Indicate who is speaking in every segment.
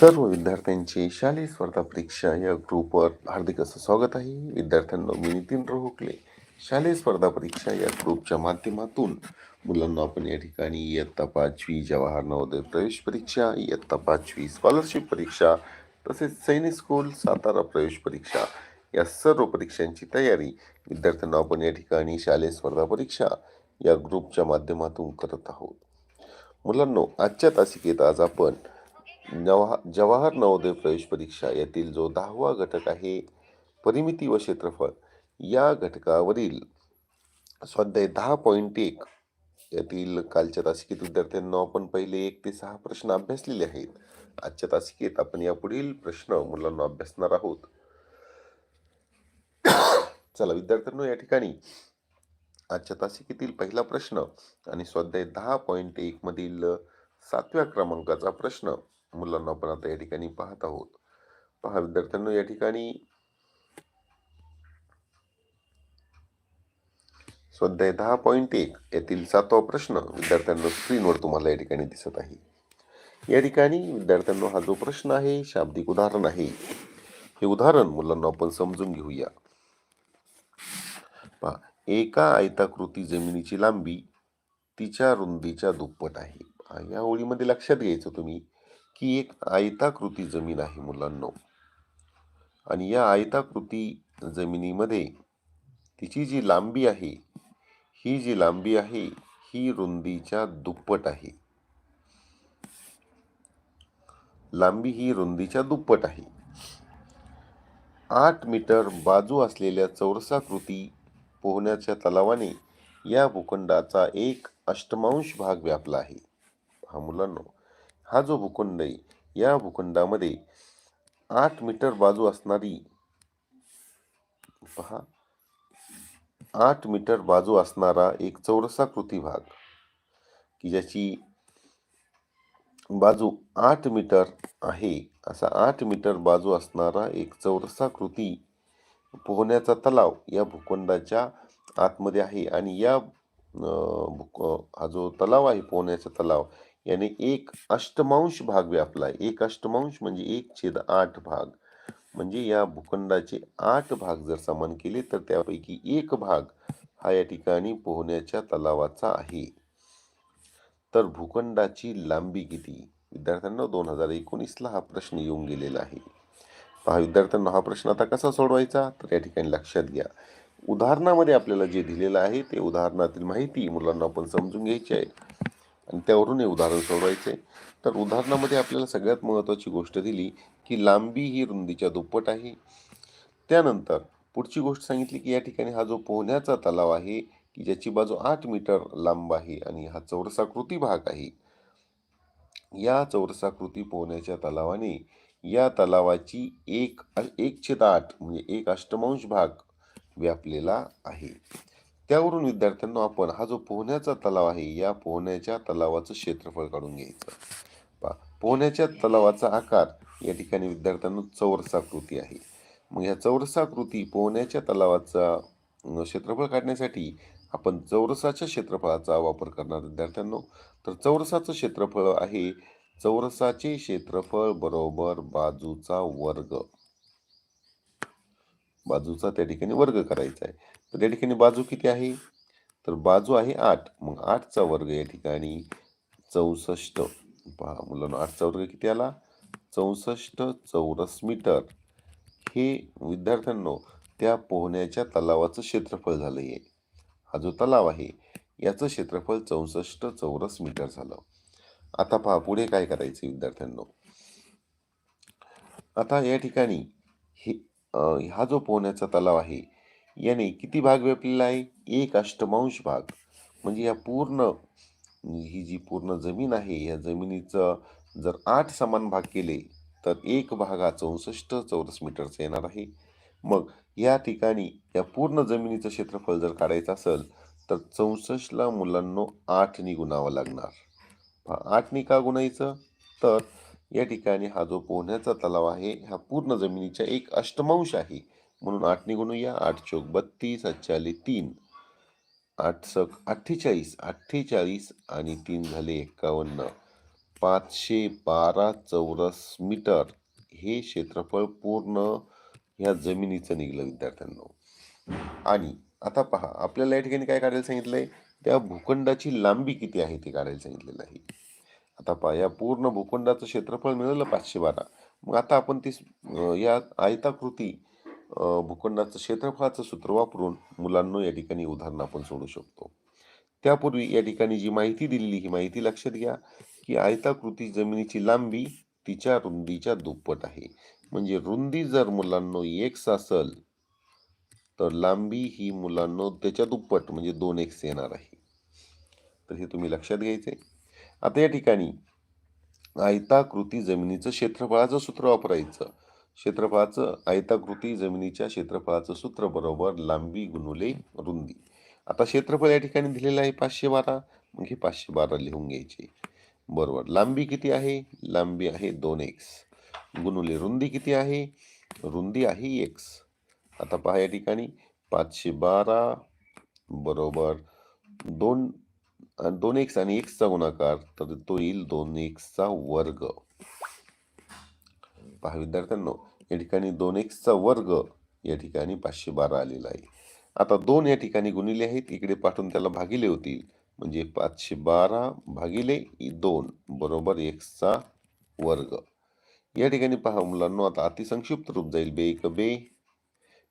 Speaker 1: सर्व विद्यार्थ्यांची शालेय स्पर्धा परीक्षा या ग्रुपवर हार्दिक असं स्वागत आहे. विद्यार्थ्यांना मी नितीन रोहकले. शालेय स्पर्धा परीक्षा या ग्रुपच्या माध्यमातून मुलांना आपण या ठिकाणी इयत्ता पाचवी जवाहर नवोदय प्रवेश परीक्षा इयत्ता पाचवी स्कॉलरशिप परीक्षा तसेच सैनिक स्कूल सातारा प्रवेश परीक्षा या सर्व परीक्षांची तयारी विद्यार्थ्यांना आपण या ठिकाणी शालेय स्पर्धा परीक्षा या ग्रुपच्या माध्यमातून करत आहोत. मुलांनो आजच्या तासिकेत आज आपण जवाह जवाहर नवोदय प्रवेश परीक्षा यातील जो दहावा घटक आहे परिमिती व क्षेत्रफळ या घटकावरील स्वाध्याय दहा पॉईंट एक यातील कालच्या तासिकेत विद्यार्थ्यांना आपण पहिले एक ते सहा प्रश्न अभ्यासलेले आहेत. आजच्या तासिकेत आपण या पुढील प्रश्न मुलांना अभ्यासणार आहोत. चला विद्यार्थ्यांनो या ठिकाणी आजच्या तासिकेतील पहिला प्रश्न आणि स्वाध्याय दहा पॉईंट एक मधील सातव्या क्रमांकाचा प्रश्न मुलांना आपण आता या ठिकाणी पाहत आहोत. पहा विद्यार्थ्यांना या ठिकाणी स्वाध्याय दहा पॉईंट एक यातील सातवा प्रश्न विद्यार्थ्यांना स्क्रीनवर तुम्हाला या ठिकाणी दिसत आहे. या ठिकाणी विद्यार्थ्यांना हा जो प्रश्न आहे शाब्दिक उदाहरण आहे. हे उदाहरण मुलांना आपण समजून घेऊया. पहा एका आयताकृती जमिनीची लांबी तिच्या रुंदीच्या दुप्पट आहे. पहा, या ओळीमध्ये लक्षात घ्यायचं तुम्ही. की एक आयताकृती जमीन आहे मुलांनो. आणि या आयताकृती जमिनीमध्ये तिची जी लांबी आहे ही जी लांबी आहे ही रुंदीच्या दुप्पट आहे. लांबी ही रुंदीच्या दुप्पट आहे. आठ मीटर बाजू असलेल्या चौरसाकृती पोहण्याच्या तलावाने या भूखंडाचा एक अष्टमांश भाग व्यापला आहे. हा मुलांनो हा जो भूखंड आहे या भूखंडामध्ये आठ मीटर बाजू असणारी पहा आठ मीटर बाजू असणारा एक चौरसाकृती भाग की ज्याची बाजू आठ मीटर आहे असा आठ मीटर बाजू असणारा एक चौरसाकृती पोहण्याचा तलाव या भूखंडाच्या आतमध्ये आहे. आणि या भूक- हा जो तलाव आहे पोहण्याचा तलाव याने एक अष्टमांश भाग व्यापला एक अष्टमांश म्हणजे एक छेद आठ भाग. म्हणजे या भूखंडाचे आठ भाग जर समान केले तर त्यापैकी एक भाग हा या ठिकाणी पोहण्याच्या तलावाचा आहे. तर भूखंडाची लांबी किती? विद्यार्थ्यांना दोन हजार एकोणीसला हा प्रश्न येऊन गेलेला आहे. पहा विद्यार्थ्यांना हा प्रश्न आता कसा सोडवायचा? तर या ठिकाणी लक्षात घ्या. उदाहरणामध्ये आपल्याला जे दिलेलं आहे ते उदाहरणातील माहिती मुलांना आपण समजून घ्यायची आहे. आणि त्यावरून हे उदाहरण सोडवायचे. तर उदाहरणामध्ये आपल्याला सगळ्यात महत्त्वाची गोष्ट दिली की लांबी ही रुंदीच्या दुप्पट आहे. त्यानंतर पुढची गोष्ट सांगितली की या ठिकाणी हा जो पोहण्याचा तलाव आहे की ज्याची बाजू आठ मीटर लांब आहे आणि हा चौरसाकृती भाग आहे. या चौरसाकृती पोहण्याच्या तलावाने या तलावाची एक एक छेद आठ म्हणजे एक अष्टमांश भाग व्यापलेला आहे. त्यावरून विद्यार्थ्यांना आपण हा जो पोहण्याचा तलाव आहे या पोहण्याच्या तलावाचं क्षेत्रफळ काढून घ्यायचं. पहा पोहण्याच्या तलावाचा आकार या ठिकाणी विद्यार्थ्यांना चौरसाकृती आहे. मग ह्या चौरसाकृती पोहण्याच्या तलावाचा क्षेत्रफळ काढण्यासाठी आपण चौरसाच्या क्षेत्रफळाचा वापर करणार विद्यार्थ्यांनो. तर चौरसाचं क्षेत्रफळ आहे चौरसाचे क्षेत्रफळ बरोबर बाजूचा वर्ग. बाजूचा त्या ठिकाणी वर्ग करायचा आहे. तर त्या ठिकाणी बाजू किती आहे? तर बाजू आहे आठ. मग आठचा वर्ग या ठिकाणी चौसष्ट. पहा मुलांना आठचा वर्ग किती आला? चौसष्ट चौरस मीटर. हे विद्यार्थ्यांनो त्या पोहण्याच्या तलावाचं क्षेत्रफळ झालं आहे हा जो तलाव आहे याचं क्षेत्रफळ चौसष्ट चौरस मीटर झालं. आता पहा पुढे काय करायचं विद्यार्थ्यांनो? आता या ठिकाणी हे हा जो पोहण्याचा तलाव आहे याने किती भाग व्यापलेला आहे? एक अष्टमांश भाग. म्हणजे या पूर्ण ही जी पूर्ण जमीन आहे या जमिनीचं जर आठ समान भाग केले तर एक भाग हा चौसष्ट चौरस मीटरचा येणार आहे. मग या ठिकाणी या पूर्ण जमिनीचं क्षेत्रफळ जर काढायचं असेल तर चौसष्टला मुलांनो आठनी गुणावं लागणार. आठनी का गुणायचं? तर या ठिकाणी हा जो पोहण्याचा तलाव आहे हा पूर्ण जमिनीच्या एक अष्टमांश आहे. म्हणून आठने गुणूया आठ चौक बत्तीस आजचे तीन. आठ सक अठ्ठेचाळीस अठ्ठेचाळीस आणि तीन झाले एक्कावन्न पाचशे बारा चौरस मीटर हे क्षेत्रफळ पूर्ण ह्या जमिनीचं निघलं विद्यार्थ्यांना. आणि आता पहा आपल्याला या ठिकाणी काय काढायला सांगितलं आहे त्या भूखंडाची लांबी किती आहे ते काढायला सांगितलेलं आहे. आता पहा या पूर्ण भूखंडाचं क्षेत्रफळ मिळालं पाचशे बारा. मग आता आपण ती या आयताकृती भूखंडाचं क्षेत्रफळाचं सूत्र वापरून मुलांना या ठिकाणी उदाहरण आपण सोडू शकतो. त्यापूर्वी या ठिकाणी जी माहिती दिलेली ही माहिती लक्षात घ्या की आयताकृती जमिनीची लांबी तिच्या रुंदीच्या दुप्पट आहे. म्हणजे रुंदी जर मुलांना एक्स असल तर लांबी ही मुलांना त्याच्या दुप्पट म्हणजे दोन एक्स येणार आहे. तर हे तुम्ही लक्षात घ्यायचे आता या ठिकाणी आयताकृती जमिनीचं क्षेत्रफळाचं सूत्र वापरायचं. क्षेत्रफळाचं आयताकृती जमिनीच्या क्षेत्रफळाचं सूत्र बरोबर लांबी गुणुले रुंदी. आता क्षेत्रफळ या ठिकाणी दिलेलं आहे पाचशे बारा. मग हे पाचशे बारा लिहून घ्यायचे. बरोबर. लांबी किती आहे? लांबी आहे दोन एक्स. गुणुले रुंदी किती आहे? रुंदी आहे एक्स. आता पहा या ठिकाणी. पाचशे बारा बरोबर दोन दोन एक्स आणि एक्सचा गुणाकार. तर तो येईल दोन एक्सचा वर्ग. पहा विद्यार्थ्यांनो या ठिकाणी दोन एक्सचा वर्ग या ठिकाणी पाचशे बारा आलेला आहे. आता दोन या ठिकाणी गुणिले आहेत इकडे पाठवून त्याला भागिले होतील. म्हणजे पाचशे बारा भागिले दोन बरोबर एक्सचा वर्ग. या ठिकाणी पहा मुलांना आता अतिसंक्षिप्त रूप जाईल. बे एक बे.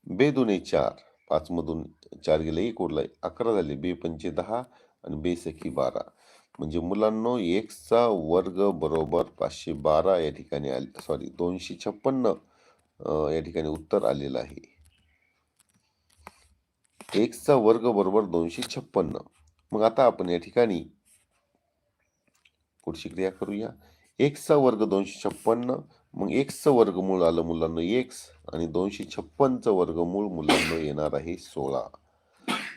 Speaker 1: बे दोन्ही चार. पाचमधून चार गेले एक उरलाय अकरा झाले बे पंचे दहा आणि बे सखी बारा. म्हणजे मुलांनो एक्सचा वर्ग बरोबर पाचशे बारा या ठिकाणी आले सॉरी दोनशे छप्पन्न या ठिकाणी उत्तर आलेलं आहे. एक्सचा वर्ग बरोबर दोनशे छप्पन्न. मग आता आपण या ठिकाणी पुढची क्रिया करूया. एक्सचा वर्ग दोनशे छप्पन्न मग एक्सचं वर्गमूळ आलं मुलांना एक्स आणि दोनशे छप्पनचं वर्गमूळ मुलांना येणार आहे सोळा.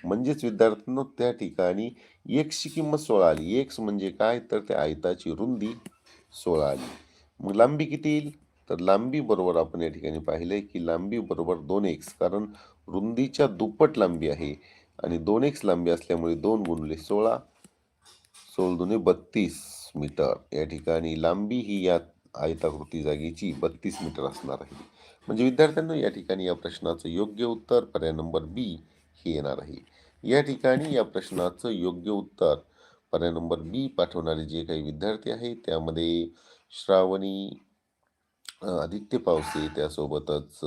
Speaker 1: म्हणजेच विद्यार्थ्यांनो त्या ठिकाणी एक्सची किंमत सोळा आली एक्स म्हणजे काय? तर त्या आयताची रुंदी सोळा आली मग लांबी किती येईल? तर लांबी बरोबर आपण या ठिकाणी पाहिले की लांबी बरोबर दोन एक्स कारण रुंदीच्या दुप्पट लांबी आहे आणि दोन एक्स लांबी असल्यामुळे दोन गुणले सोळा सोळ दुने बत्तीस मीटर. या ठिकाणी लांबी ही या आयताकृती जागेची बत्तीस मीटर असणार आहे. म्हणजे विद्यार्थ्यांना या ठिकाणी या प्रश्नाचं योग्य उत्तर पर्याय नंबर बी येणार आहे. या ठिकाणी या प्रश्नाचं योग्य उत्तर पर्याय नंबर बी पाठवणारे जे काही विद्यार्थी आहेत त्यामध्ये श्रावणी आदित्य पावसे त्यासोबतच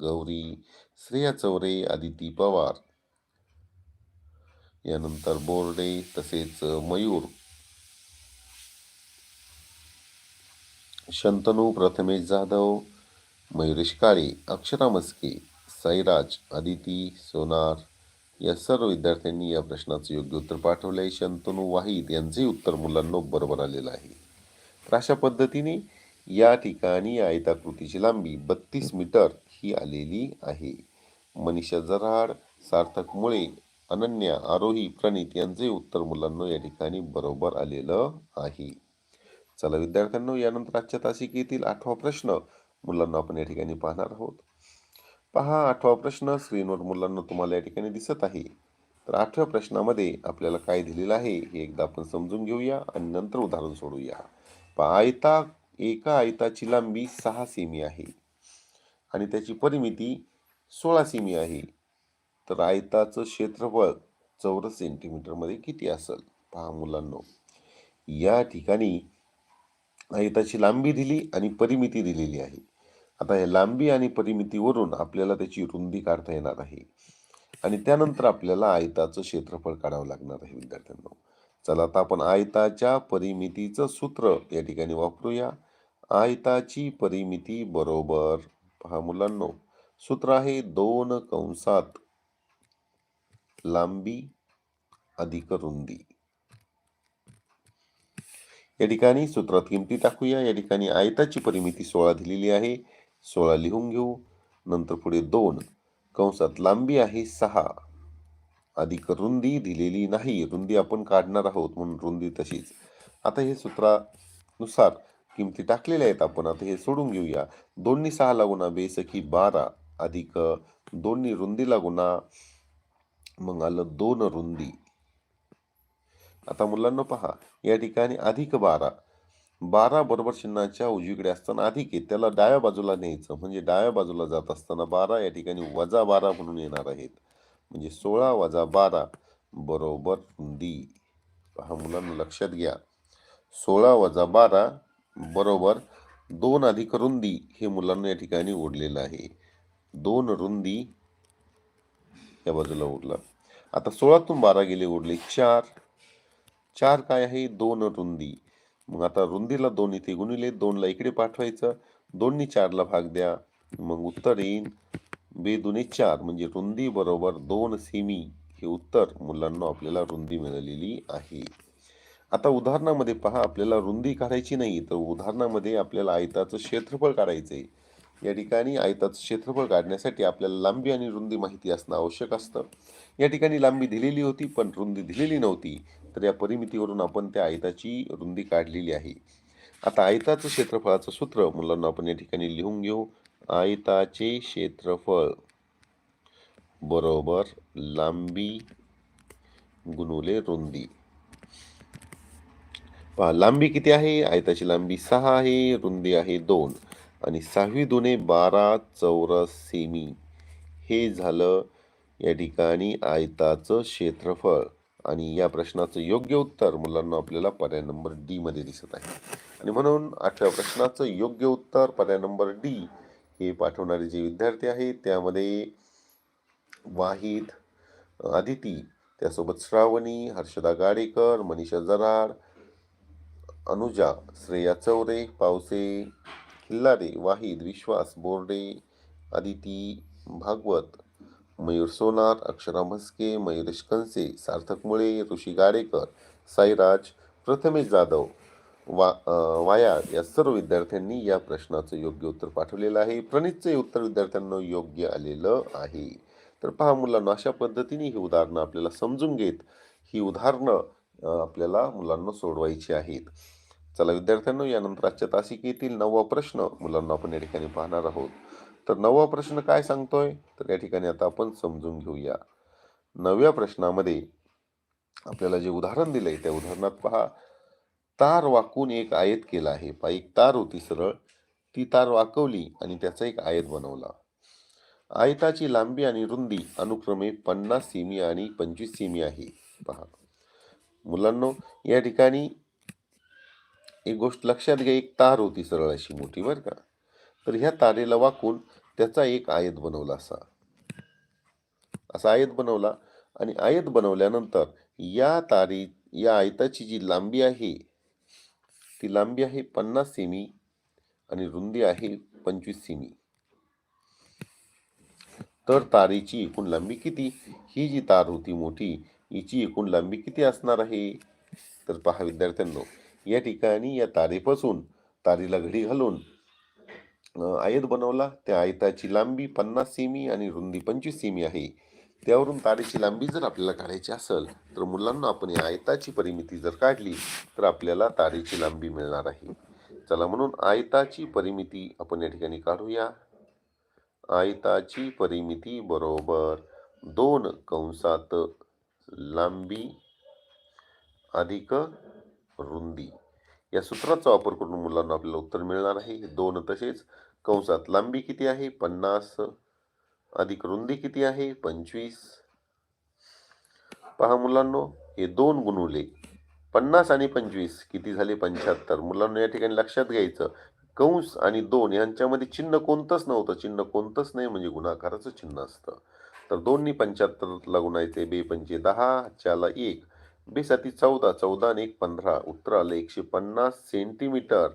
Speaker 1: गौरी श्रेया चौरे आदिती पवार यानंतर बोर्डे तसेच मयूर शंतनू प्रथमेश जाधव मयुरेश काळे अक्षरा मस्के साईराज आदिती सोनार या सर्व विद्यार्थ्यांनी या प्रश्नाचं योग्य उत्तर पाठवलं आहे शंतनू वाहिद यांचे उत्तर मुलांना बरोबर आलेलं आहे. तर अशा पद्धतीने या ठिकाणी आयताकृतीची लांबी बत्तीस मीटर ही आलेली आहे. मनीषा जराड सार्थक मुळे अनन्या आरोही प्रणित यांचे उत्तर मुलांना या ठिकाणी बरोबर आलेलं आहे. चला विद्यार्थ्यांनो यानंतर आजच्या तासिकेतील आठवा प्रश्न मुलांना आपण या ठिकाणी पाहणार आहोत. पहा आठवा प्रश्न स्क्रीनवर मुलांना तुम्हाला या ठिकाणी दिसत आहे. तर आठव्या प्रश्नामध्ये आपल्याला काय दिलेलं आहे हे एकदा आपण समजून घेऊया आणि नंतर उदाहरण सोडूया. पहा आयता एका आयताची लांबी सहा सेमी आहे आणि त्याची परिमिती सोळा सेमी आहे. तर आयताचं क्षेत्रफळ चौरस सेंटीमीटरमध्ये किती असेल? पहा मुलांनो या ठिकाणी आयताची लांबी दिली आणि परिमिती दिलेली आहे. आता हे लांबी आणि परिमितीवरून आपल्याला त्याची रुंदी काढता येणार आहे. आणि त्यानंतर आपल्याला आयताचं क्षेत्रफळ काढावं लागणार आहे विद्यार्थ्यांना. चला आता आपण आयताच्या परिमितीचं सूत्र या ठिकाणी वापरूया. आयताची परिमिती बरोबर पहा मुलांनो सूत्र आहे दोन कंसात लांबी अधिक रुंदी. या ठिकाणी सूत्रात किमती टाकूया. या ठिकाणी आयताची परिमिती सोळा दिलेली आहे. सोळा लिहून घेऊ. नंतर पुढे दोन. कंसात लांबी आहे सहा. अधिक रुंदी दिलेली नाही. रुंदी आपण काढणार आहोत म्हणून रुंदी तशीच. आता हे सूत्रानुसार किमती टाकलेल्या आहेत आपण. आता हे सोडून घेऊया. दोन्ही सहा लागुणा बेसखी बारा. अधिक दोन्ही रुंदी लागुणा मग आलं दोन रुंदी. आता मुलांना पहा या ठिकाणी अधिक बारा. बारा बरोबर चिन्हाच्या उजवीकडे असताना अधिक आहे त्याला डाव्या बाजूला न्यायचं. म्हणजे डाव्या बाजूला जात असताना बारा या ठिकाणी वजा बारा म्हणून येणार आहेत. म्हणजे सोळा वजा बारा बरोबर रुंदी हा मुलांना लक्षात घ्या. सोळा वजा बारा बरोबर दोन अधिक रुंदी हे मुलांना या ठिकाणी ओढलेलं आहे. दोन रुंदी या बाजूला ओढला आता सोळातून बारा गेले ओढले चार. चार काय आहे? दोन रुंदी. मग आता रुंदीला दोन इथे गुणिले दोनला इकडे पाठवायचं. दोननी चारला भाग द्या. मग उत्तर येईन. बेदुने चार म्हणजे रुंदी बरोबर दोन सेमी. हे उत्तर मुलांना आपल्याला रुंदी मिळालेली आहे. आता उदाहरणामध्ये पहा आपल्याला रुंदी काढायची नाही तर उदाहरणामध्ये आपल्याला आयताचं क्षेत्रफळ काढायचं आहे. या ठिकाणी आयताचं क्षेत्रफळ काढण्यासाठी आपल्याला लांबी आणि रुंदी माहिती असणं आवश्यक असतं. या ठिकाणी लांबी दिलेली होती पण रुंदी दिलेली नव्हती. तर या परिमितीवरून आपण त्या आयताची रुंदी काढलेली आहे. आता आयताचं क्षेत्रफळाचं सूत्र मुलांना आपण या ठिकाणी लिहून घेऊ. आयताचे क्षेत्रफळ बरोबर लांबी गुणुले रुंदी. पहा लांबी किती आहे? आयताची लांबी सहा आहे रुंदी आहे दोन. आणि सहावी दुने बारा चौरस सेमी. हे झालं या ठिकाणी आयताचं क्षेत्रफळ. आणि या प्रश्नाचं योग्य उत्तर मुलांना आपल्याला पर्याय नंबर डी मध्ये दिसत आहे. आणि म्हणून आठव्या प्रश्नाचं योग्य उत्तर पर्याय नंबर डी हे पाठवणारे जे विद्यार्थी आहेत त्यामध्ये वाहिद आदिती त्यासोबत श्रावणी हर्षदा गाडेकर मनीषा जराड अनुजा श्रेया चौरे पावसे खिल्लारे वाहिद विश्वास बोर्डे आदिती भागवत मयूर सोनार अक्षरा म्हस्के मयुरेश कंसे सार्थक मुळे ऋषी गाडेकर साईराज प्रथमेश जाधव वा वाया या सर्व विद्यार्थ्यांनी या प्रश्नाचं योग्य उत्तर पाठवलेलं आहे. प्रणितचं उत्तर विद्यार्थ्यांना योग्य आलेलं आहे. तर पहा मुलांना अशा पद्धतीने ही उदाहरणं आपल्याला समजून घेत ही उदाहरणं आपल्याला मुलांना सोडवायची आहेत. चला विद्यार्थ्यांनो यानंतर आजच्या तासिकेतील नववा प्रश्न मुलांना आपण या ठिकाणी पाहणार आहोत. तर नवा प्रश्न काय सांगतोय? तर या ठिकाणी आता आपण समजून घेऊया. नव्या प्रश्नामध्ये आपल्याला जे उदाहरण दिलंय त्या उदाहरणात पहा. तार वाकून एक आयत केला आहे. पहा एक तार होती सरळ. ती तार वाकवली आणि त्याचा एक आयत बनवला. आयताची लांबी आणि रुंदी अनुक्रमे पन्नास सेमी आणि पंचवीस सेमी आहे. पहा. मुलांनो या ठिकाणी एक गोष्ट लक्षात घ्या. एक तार होती सरळ अशी मोठी बरं का? तर ह्या तारेला वाकून त्याचा एक आयत बनवला असा. असा आयत बनवला आणि आयत बनवल्यानंतर या तारी या आयताची जी लांबी आहे ती लांबी आहे पन्नास सेमी आणि रुंदी आहे पंचवीस सेमी. तर तारेची एकूण लांबी किती? ही जी तार होती मोठी हिची एकूण लांबी किती असणार आहे? तर पहा विद्यार्थ्यांनो या ठिकाणी या तारेपासून तारीला घडी घालून आयत बनवला. त्या आयताची लांबी पन्नास सेमी आणि रुंदी पंचवीस सेमी आहे. त्यावरून तारेची लांबी जर आपल्याला काढायची असेल तर मुलांना आपण या आयताची परिमिती जर काढली तर आपल्याला तारेची लांबी मिळणार आहे. चला म्हणून आयताची परिमिती आपण या ठिकाणी काढूया. आयताची परिमिती बरोबर दोन कंसात लांबी अधिक रुंदी. या सूत्राचा वापर करून मुलांना आपल्याला उत्तर मिळणार आहे. दोन तसेच कंसात लांबी किती आहे? पन्नास अधिक रुंदी किती आहे? पंचवीस. पहा मुलांनो हे दोन गुणुले पन्नास आणि पंचवीस किती झाले? पंच्याहत्तर. मुलांना या ठिकाणी लक्षात घ्यायचं कंस आणि दोन यांच्यामध्ये चिन्ह कोणतंच नव्हतं. चिन्ह कोणतंच नाही म्हणजे गुणाकाराचं चिन्ह असतं. तर दोन्ही पंच्याहत्तरला गुणायचे बे पंचे दहा चाला एक. बेसाती चौदा चौदा आणि एक पंधरा. उत्तर आलं एकशे पन्नास सेंटीमीटर.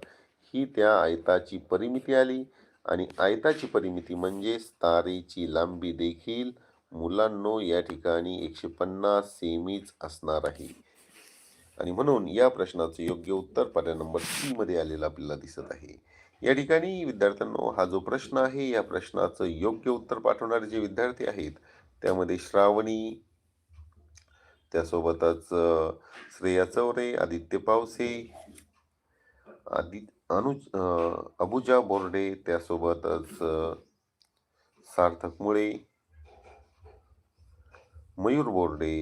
Speaker 1: ही त्या आयताची परिमिती आली आणि आयताची परिमिती म्हणजेच तारेची लांबी देखील मुलांनो या ठिकाणी एकशे पन्नास सेमीच असणार आहे. आणि म्हणून या प्रश्नाचं योग्य उत्तर पर्याय नंबर सी मध्ये आलेलं आपल्याला दिसत आहे. या ठिकाणी विद्यार्थ्यांनो हा जो प्रश्न आहे या प्रश्नाचं योग्य उत्तर पाठवणारे जे विद्यार्थी आहेत त्यामध्ये श्रावणी त्यासोबतच श्रेया चौरे आदित्य पावसे आदि अनुज अबुजा बोर्डे त्यासोबतच सार्थक मुळे मयूर बोर्डे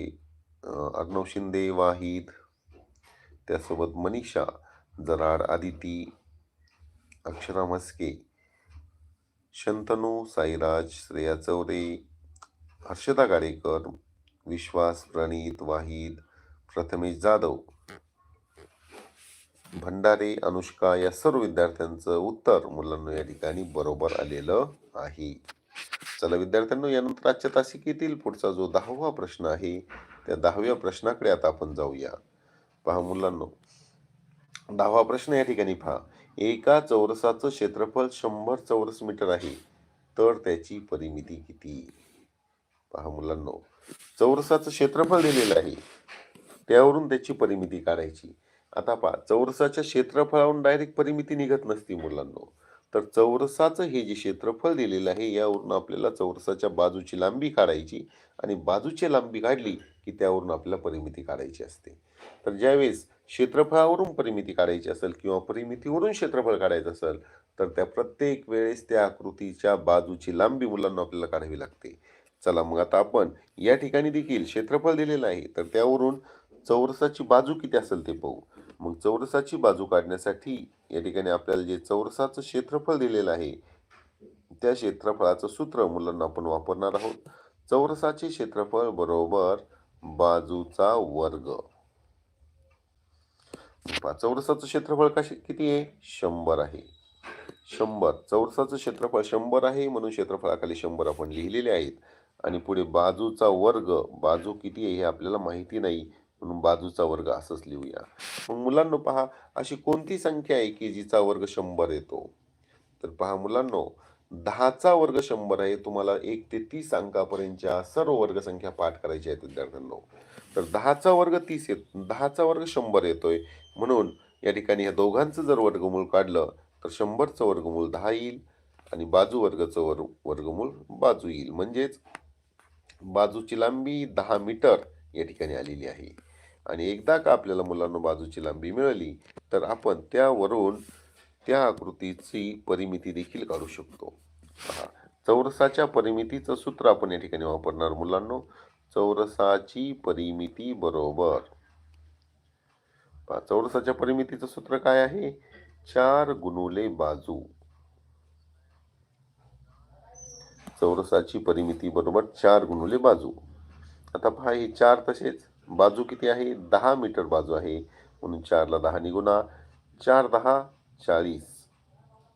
Speaker 1: अर्णव शिंदे वाहिद त्यासोबत मनीषा जराड आदिती अक्षरा मस्के शंतनू साईराज श्रेया चौरे हर्षदा गाडेकर विश्वास प्रणीत वाहिद प्रथमेश जाधव भंडारे अनुष्का या सर्व विद्यार्थ्यांचं उत्तर मुलांना या ठिकाणी बरोबर आलेलं आहे. चला विद्यार्थ्यांनो यानंतर आजच्या तासिकेतील पुढचा जो दहावा प्रश्न आहे त्या दहाव्या प्रश्नाकडे आता आपण जाऊया. पहा मुलांनो दहावा प्रश्न या ठिकाणी पहा. एका चौरसाचं क्षेत्रफळ शंभर चौरस मीटर आहे तर त्याची परिमिती किती? पहा मुलांनो चौरसाचं क्षेत्रफळ दिलेलं आहे त्यावरून त्याची परिमिती काढायची. आता पहा चौरसाच्या क्षेत्रफळावरून डायरेक्ट परिमिती निघत नसती मुलांनो. तर चौरसाचं हे जे क्षेत्रफळ दिलेलं आहे यावरून आपल्याला चौरसाच्या बाजूची लांबी काढायची आणि बाजूची लांबी काढली की त्यावरून आपल्याला परिमिती काढायची असते. तर ज्यावेळेस क्षेत्रफळावरून परिमिती काढायची असेल किंवा परिमितीवरून क्षेत्रफळ काढायचं असेल तर त्या प्रत्येक वेळेस त्या आकृतीच्या बाजूची लांबी मुलांना आपल्याला काढावी लागते. चला मग आता आपण या ठिकाणी देखील क्षेत्रफळ दिलेलं आहे तर त्यावरून चौरसाची बाजू किती असेल ते पाहू. मग चौरसाची बाजू काढण्यासाठी या ठिकाणी आपल्याला जे चौरसाचं क्षेत्रफळ दिलेलं आहे त्या क्षेत्रफळाचं सूत्र मुलांना आपण वापरणार आहोत. चौरसाचे क्षेत्रफळ बरोबर बाजूचा वर्ग. चौरसाचं क्षेत्रफळ कसे किती आहे? शंभर आहे. शंभर. चौरसाचं क्षेत्रफळ शंभर आहे म्हणून क्षेत्रफळाखाली शंभर आपण लिहिलेले आहेत. आणि पुढे बाजूचा वर्ग बाजू किती आहे हे आपल्याला माहिती नाही. म्हणून बाजूचा वर्ग असंच लिहूया. मग मुलांनो पहा अशी कोणती संख्या आहे की जिचा वर्ग शंभर येतो? तर पहा मुलांनो दहाचा वर्ग शंभर आहे तुम्हाला एक ते तीस अंकापर्यंतच्या सर्व वर्गसंख्या पाठ करायची आहेत विद्यार्थ्यांना. तर दहाचा वर्ग तीस येत दहाचा वर्ग शंभर येतोय. म्हणून या ठिकाणी या दोघांचं जर वर्गमूळ काढलं तर शंभरचं वर्गमूळ दहा येईल आणि बाजू वर्गाचं वर वर्गमूळ बाजू येईल. म्हणजेच बाजूची लांबी दहा मीटर या ठिकाणी आलेली आहे. आणि एकदा का आपल्याला मुलांना बाजूची लांबी मिळाली तर आपण त्यावरून त्या आकृतीची परिमिती देखील काढू शकतो. पहा चौरसाच्या परिमितीचं सूत्र आपण या ठिकाणी वापरणार मुलांनो. चौरसाची परिमिती बरोबर. पहा चौरसाच्या परिमितीचं सूत्र काय आहे? चार गुणुले बाजू. चौरसाची परिमिती बरोबर चार गुणुले बाजू. आता पहा हे चार तसेच. बाजू किती आहे? दहा मीटर बाजू आहे. म्हणून चारला दहा निगुणा चार दहा चाळीस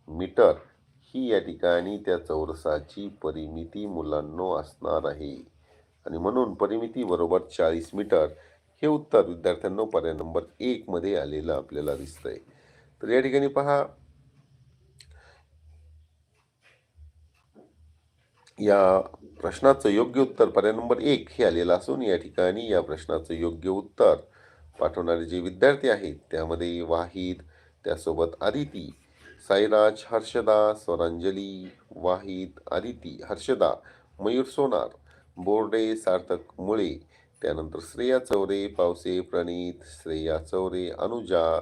Speaker 1: मीटर ही या ठिकाणी त्या चौरसाची परिमिती मुलांनो असणार आहे. आणि म्हणून परिमिती बरोबर चाळीस मीटर हे उत्तर विद्यार्थ्यांनो पर्याय नंबर एकमध्ये आलेलं आपल्याला दिसतंय. तर या ठिकाणी पहा या प्रश्नाचं योग्य उत्तर पर्याय नंबर एक हे आलेलं असून या ठिकाणी या प्रश्नाचं योग्य उत्तर पाठवणारे जे विद्यार्थी आहेत त्यामध्ये वाहिद त्यासोबत आदिती साईराज हर्षदा स्वरांजली वाहिद आदिती हर्षदा मयूर सोनार बोर्डे सार्थक मुळे त्यानंतर श्रेया चौरे पावसे प्रणीत श्रेया चौरे अनुजा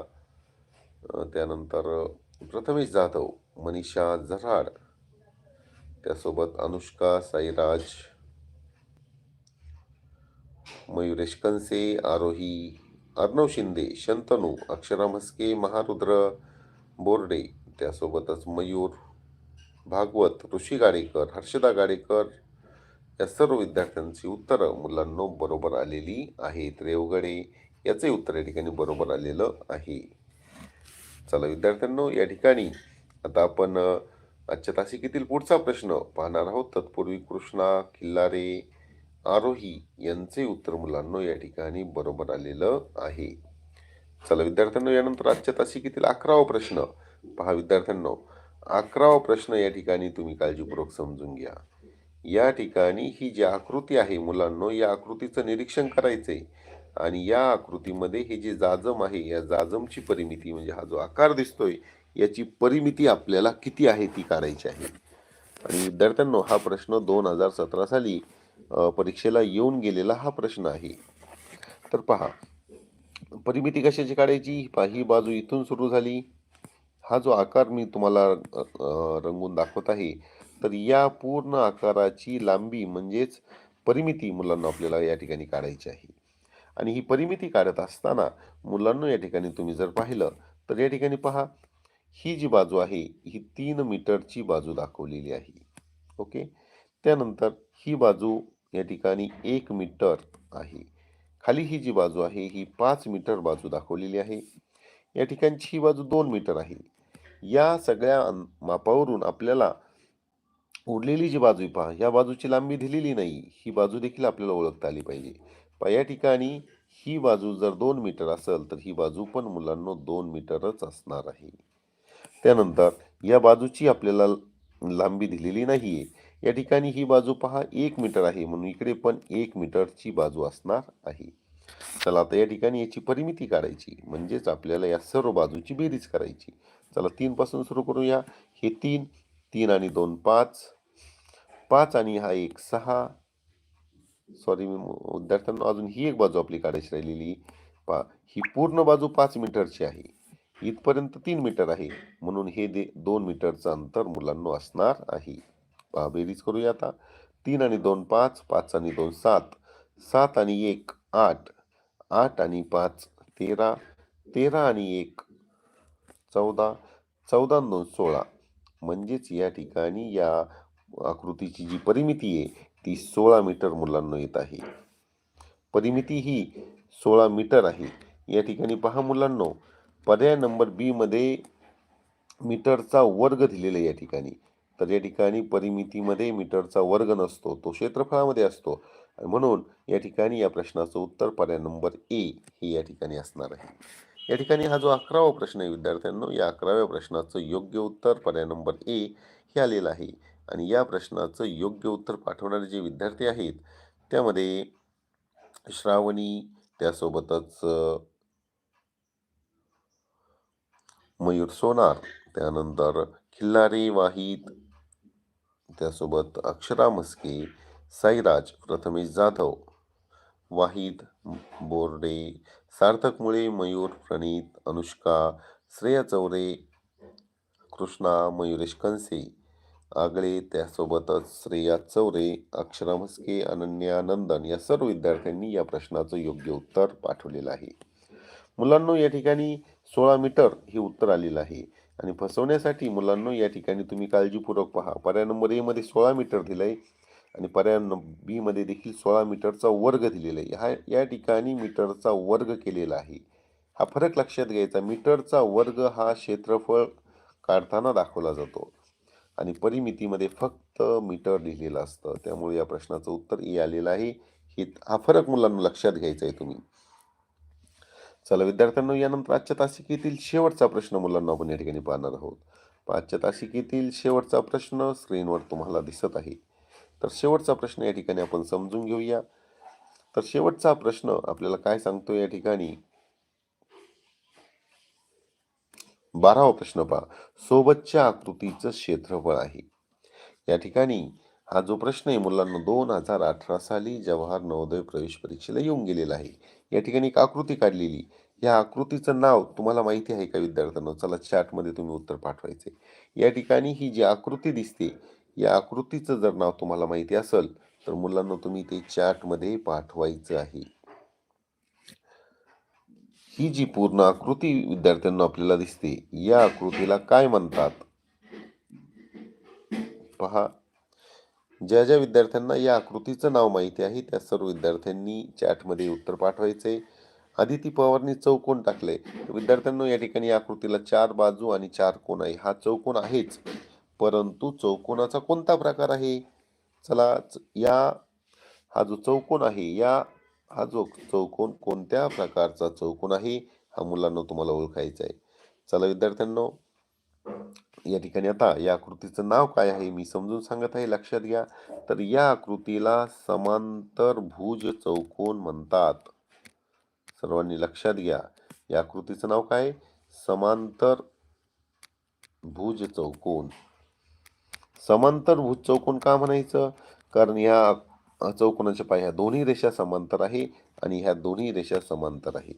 Speaker 1: त्यानंतर प्रथमेश जाधव मनीषा झराड त्यासोबत अनुष्का साईराज मयुरेश कंसे आरोही अर्णव शिंदे शंतनू अक्षरा म्हस्के महारुद्र बोर्डे त्यासोबतच मयूर भागवत ऋषी गाडेकर हर्षदा गाडेकर या सर्व विद्यार्थ्यांची उत्तरं मुलांनो बरोबर आलेली आहेत. रेवगडे याचे उत्तर या ठिकाणी बरोबर आलेलं आहे. चला विद्यार्थ्यांनो या ठिकाणी आता आपण आजच्या तासिकेतील पुढचा प्रश्न पाहणार आहोत. तत्पूर्वी कृष्णा किल्लारे आरोही यांचे उत्तर मुलांनो या ठिकाणी बरोबर आलेलं आहे. चला विद्यार्थ्यांनो यानंतर आजच्या तासिकेतील अकरावा प्रश्न पहा. विद्यार्थ्यांनो अकरावा प्रश्न या ठिकाणी तुम्ही काळजीपूर्वक समजून घ्या. या ठिकाणी ही जी आकृती आहे मुलांनो या आकृतीचं निरीक्षण करायचंय आणि या आकृतीमध्ये हे जे जाजम आहे या जाजमची परिमिती म्हणजे हा जो आकार दिसतोय याची परिमिती आपल्याला किती आहे ती काढायची आहे? आणि विद्यार्थ्यांनो हा प्रश्न दोन हजार सतरा साली परीक्षेला येऊन गेलेला हा प्रश्न आहे. तर पहा परिमिती कशाची काढायची? ही बाजू इथून सुरू झाली. हा जो आकार मी तुम्हाला रंगून दाखवत आहे तर या पूर्ण आकाराची लांबी म्हणजेच परिमिती मुलांना आपल्याला या ठिकाणी काढायची आहे. आणि ही परिमिती काढत असताना मुलांना या ठिकाणी तुम्ही जर पाहिलं तर या ठिकाणी पहा ही जी बाजू आहे ही तीन मीटरची बाजू दाखवलेली आहे. ओके? त्यानंतर ही बाजू या ठिकाणी एक मीटर आहे. खाली ही जी बाजू आहे ही पाच मीटर बाजू दाखवलेली आहे. या ठिकाणची ही बाजू दोन मीटर आहे. या सगळ्या मापावरून आपल्याला उरलेली जी बाजू पहा या बाजूची लांबी दिलेली नाही. ही बाजू देखील आपल्याला ओळखता आली पाहिजे. या ठिकाणी ही बाजू जर दोन मीटर असेल तर ही बाजू पण मुलांना दोन मीटरच असणार आहे. त्यानंतर या बाजूची आपल्याला लांबी दिलेली नाही आहे या ठिकाणी ही बाजू पहा एक मीटर आहे. म्हणून इकडे पण एक मीटरची बाजू असणार आहे. चला आता या ठिकाणी याची परिमिती काढायची. म्हणजेच आपल्याला या सर्व बाजूची बेरीज करायची. चला तीनपासून सुरू करूया. हे तीन तीन आणि दोन पाच. पाच आणि हा एक सहा. सॉरी मी विद्यार्थ्यांना अजून ही एक बाजू आपली काढायची राहिलेली. पहा ही पूर्ण बाजू पाच मीटरची आहे. इथपर्यंत तीन मीटर आहे. म्हणून हे दे दोन मीटरचं अंतर मुलांनो असणार आहे. पहा बेरीज करूया आता. तीन आणि दोन पाच पाच आणि दोन सात. सात आणि एक आठ. आठ आणि पाच तेरा. तेरा आणि एक चौदा. चौदा दोन सोळा. म्हणजेच या ठिकाणी या आकृतीची जी परिमिती आहे ती सोळा मीटर मुलांना येत आहे. परिमिती ही सोळा मीटर आहे. या ठिकाणी पहा मुलांनो पर्याय नंबर बीमध्ये मीटरचा वर्ग दिलेला आहे या ठिकाणी. तर या ठिकाणी परिमितीमध्ये मीटरचा वर्ग नसतो तो क्षेत्रफळामध्ये असतो. म्हणून या ठिकाणी या प्रश्नाचं उत्तर पर्याय नंबर ए हे या ठिकाणी असणार आहे. या ठिकाणी हा जो अकरावा प्रश्न आहे विद्यार्थ्यांनो या अकराव्या प्रश्नाचं योग्य उत्तर पर्याय नंबर ए हे आलेलं आहे. आणि या प्रश्नाचं योग्य उत्तर पाठवणारे जे विद्यार्थी आहेत त्यामध्ये श्रावणी त्यासोबतच मयूर सोनार त्यानंतर खिल्लारे वाहिद त्यासोबत अक्षरा मस्के साईराज प्रथमेश जाधव वाहिद बोर्डे सार्थक मुळे मयूर प्रणीत अनुष्का श्रेया चौरे कृष्णा मयुरेश कंसे आगळे त्यासोबतच श्रेया चौरे अक्षरा मस्के अनन्या नंदन या सर्व विद्यार्थ्यांनी या प्रश्नाचं योग्य उत्तर पाठवलेलं आहे. मुलांनो या ठिकाणी सोळा मीटर हे उत्तर आलेलं आहे. आणि फसवण्यासाठी मुलांनो या ठिकाणी तुम्ही काळजीपूर्वक पहा. पर्याय नंबर एमध्ये सोळा मीटर दिलं आहे आणि पर्याय बीमध्ये देखील सोळा मीटरचा वर्ग दिलेला आहे. हा या ठिकाणी मीटरचा वर्ग केलेला आहे. हा फरक लक्षात घ्यायचा. मीटरचा वर्ग हा क्षेत्रफळ काढताना दाखवला जातो. आणि परिमितीमध्ये फक्त मीटर लिहिलेलं असतं. त्यामुळे या प्रश्नाचं उत्तर ए आलेलं आहे. हे हा फरक मुलांना लक्षात घ्यायचा आहे तुम्ही. चला विद्यार्थ्यांना यानंतर आजच्या तासिकेतील शेवटचा प्रश्न मुलांना आपण या ठिकाणी पाहणार आहोत. पहा, आजच्या तासिकेतील शेवटचा प्रश्न स्क्रीनवर तुम्हाला दिसत आहे. तर शेवटचा प्रश्न या ठिकाणी आपण समजून घेऊया. तर शेवटचा प्रश्न आपल्याला काय सांगतो या ठिकाणी? बारावा प्रश्न पहा. सोबतच्या आकृतीचं क्षेत्रफळ आहे. या ठिकाणी हा जो प्रश्न आहे मुलांना दोन हजार अठरा साली जवाहर नवोदय प्रवेश परीक्षेला येऊन गेलेला आहे. या ठिकाणी एक आकृती काढलेली. या आकृतीचं नाव तुम्हाला माहिती आहे का विद्यार्थ्यांनो? चला चॅटमध्ये तुम्ही उत्तर पाठवायचे. या ठिकाणी ही जी आकृती दिसते या आकृतीचं जर नाव तुम्हाला माहिती असेल तर मुलांना तुम्ही ते चॅटमध्ये पाठवायचं आहे. ही जी पूर्ण आकृती विद्यार्थ्यांना आपल्याला दिसते या आकृतीला काय म्हणतात? पहा. ज्या ज्या विद्यार्थ्यांना या आकृतीचं नाव माहिती आहे त्या सर्व विद्यार्थ्यांनी चॅटमध्ये उत्तर पाठवायचे. आदिती पवारनी चौकोन टाकले. विद्यार्थ्यांनो या ठिकाणी आकृतीला चार बाजू आणि चार कोण आहे. हा चौकोन आहेच परंतु चौकोनाचा कोणता प्रकार आहे? चला च- या हा जो चौकोन आहे या हा जो चौकोन कोणत्या प्रकारचा चौकोन आहे हा मुलांना तुम्हाला ओळखायचा आहे. चला विद्यार्थ्यांनो या ठिकाणी आता या आकृतीचं नाव काय आहे मी समजून सांगत आहे लक्षात घ्या. तर या आकृतीला समांतर भुज चौकोन म्हणतात. सर्वांनी लक्षात घ्या. या आकृतीचं नाव काय? समांतर भुज चौकोन. समांतर भुज चौकोन का म्हणायचं? कारण या चौकोनाच्या पाय ह्या दोन्ही रेषा समांतर आहे आणि ह्या दोन्ही रेषा समांतर आहे.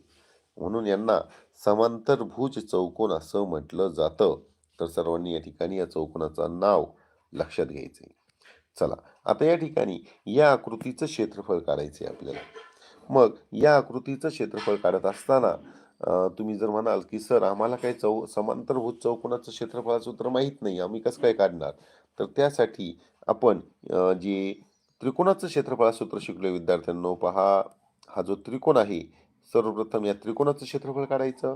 Speaker 1: म्हणून यांना समांतर भुज चौकोन असं म्हटलं जातं. तर सर्वांनी या ठिकाणी या चौकोनाचं नाव लक्षात घ्यायचं. आहे चला आता या ठिकाणी या आकृतीचं क्षेत्रफळ काढायचं आहे आपल्याला. मग या आकृतीचं क्षेत्रफळ काढत असताना तुम्ही जर म्हणाल की सर आम्हाला काही चौ समांतरभूत चौकोनाचं क्षेत्रफळाचं सूत्र माहीत नाही आम्ही कसं काय काढणार? तर त्यासाठी आपण जे त्रिकोणाचं क्षेत्रफळ सूत्र शिकलो विद्यार्थ्यांनो पहा हा जो त्रिकोण आहे सर्वप्रथम या त्रिकोणाचं क्षेत्रफळ काढायचं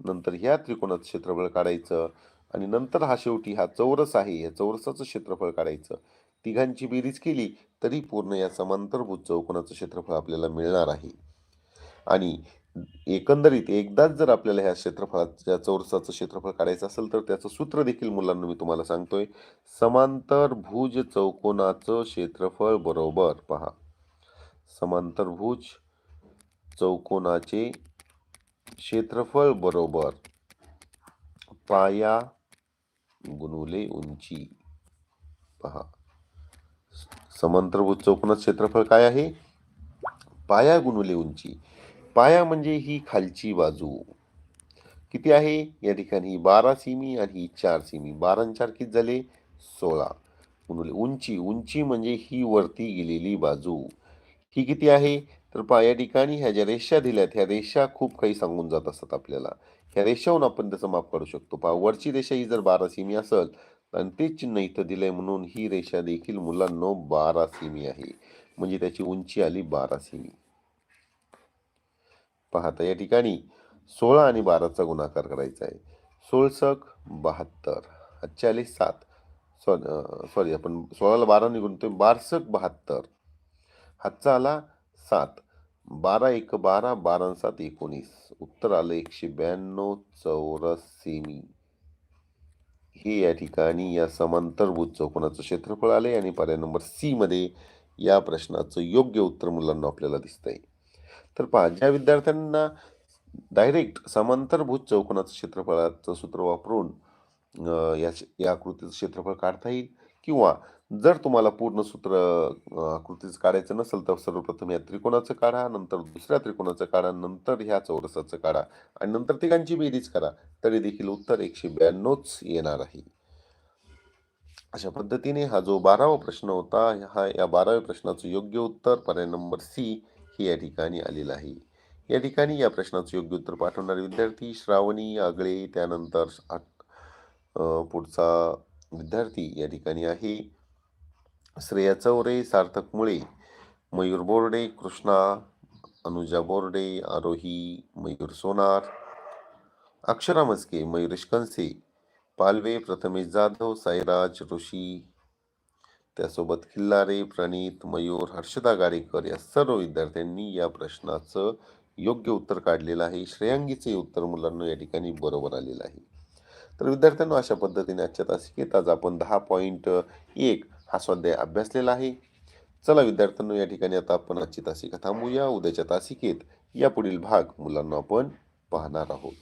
Speaker 1: नंतर ह्या त्रिकोणाचं क्षेत्रफळ काढायचं आणि नंतर हा शेवटी हा चौरस आहे. या चौरसाचं क्षेत्रफळ काढायचं. तिघांची बेरीज केली तरी पूर्ण या समांतरभूत चौकोनाचं क्षेत्रफळ आपल्याला मिळणार आहे. आणि एकंदरीत एकदाच जर आपल्याला ह्या क्षेत्रफळाच्या चौरसाचं क्षेत्रफळ काढायचं असेल तर त्याचं सूत्र देखील मुलांना मी तुम्हाला सांगतोय. समांतरभुज चौकोनाचं क्षेत्रफळ बरोबर पहा. समांतरभुज चौकोनाचे क्षेत्रफळ बरोबर पाया गुणवले उंची. पहा. समांतरभूत चौकोनात क्षेत्रफळ काय आहे? पाया गुणवले उंची. पाया म्हणजे ही खालची बाजू. किती आहे? या ठिकाणी बारा सीमी आणि ही चार सीमी. बारा चार किती झाले? सोळा. गुणवले उंची. उंची म्हणजे ही वरती गेलेली बाजू. ही किती आहे? तर पहा या ठिकाणी ह्या ज्या रेषा दिल्यात ह्या रेषा खूप काही सांगून जात असतात आपल्याला. ह्या रेषाहून आपण त्याचं माप काढू शकतो. पहा वरची रेषा ही जर बारा सेमी असेल आणि तेच चिन्ह इथं दिलंय म्हणून ही रेषा देखील मुलांनो बारा सेमी आहे. म्हणजे त्याची उंची आली बारा सेमी. पाहता या ठिकाणी सोळा आणि बाराचा गुणाकार करायचा आहे. सोळसक बहात्तर हातचे आले सात सॉरी सॉरी आपण सोळाला बारा निघून तो बारसक बहात्तर. हातचा आला सात. बारा एक बारा बारा सात एकोणीस. उत्तर आलं एकशे ब्याण्णव चौरस सेमी. हे या ठिकाणी या समांतरभूत चौकोनाचं क्षेत्रफळ आले आणि पर्याय नंबर सीमध्ये या प्रश्नाचं योग्य उत्तर मुलांना आपल्याला दिसतंय. तर पहा ज्या विद्यार्थ्यांना डायरेक्ट समांतरभूत चौकोनाचं क्षेत्रफळाचं सूत्र वापरून या या आकृतीचं क्षेत्रफळ काढता येईल किंवा जर तुम्हाला पूर्ण सूत्र आकृतीचं काढायचं नसेल तर सर्वप्रथम या त्रिकोणाचं काढा नंतर दुसऱ्या त्रिकोणाचं काढा नंतर ह्या चौरसाचं काढा आणि नंतर तिघांची बेरीज करा तरी देखील उत्तर एकशे ब्याण्णवच येणार आहे. अशा पद्धतीने हा जो बारावा प्रश्न होता हा या बाराव्या प्रश्नाचं योग्य उत्तर पर्याय नंबर सी हे या ठिकाणी आलेलं आहे. या ठिकाणी या प्रश्नाचं योग्य उत्तर पाठवणारे विद्यार्थी श्रावणी आगळे त्यानंतर आठ पुढचा विद्यार्थी या ठिकाणी आहे. श्रेया चौरे सार्थक मुळे मयूर बोर्डे कृष्णा अनुजा बोर्डे आरोही मयूर सोनार अक्षरा मस्के मयुरेश कंसे पालवे प्रथमेश जाधव साईराज ऋषी त्यासोबत खिल्लारे प्रणित मयूर हर्षदा गाडेकर या सर्व विद्यार्थ्यांनी या प्रश्नाचं योग्य उत्तर काढलेलं आहे. श्रेयांगीचे उत्तर मुलांना या ठिकाणी बरोबर आलेलं आहे. तर विद्यार्थ्यांना अशा पद्धतीने आजच्या तासिकेत आज आपण दहा पॉईंट एक हा स्वाध्याय अभ्यासलेला आहे. चला विद्यार्थ्यांनो या ठिकाणी आता आपण आजची तासिका थांबूया. उद्याच्या तासिकेत या पुढील भाग मुलांना आपण पाहणार आहोत.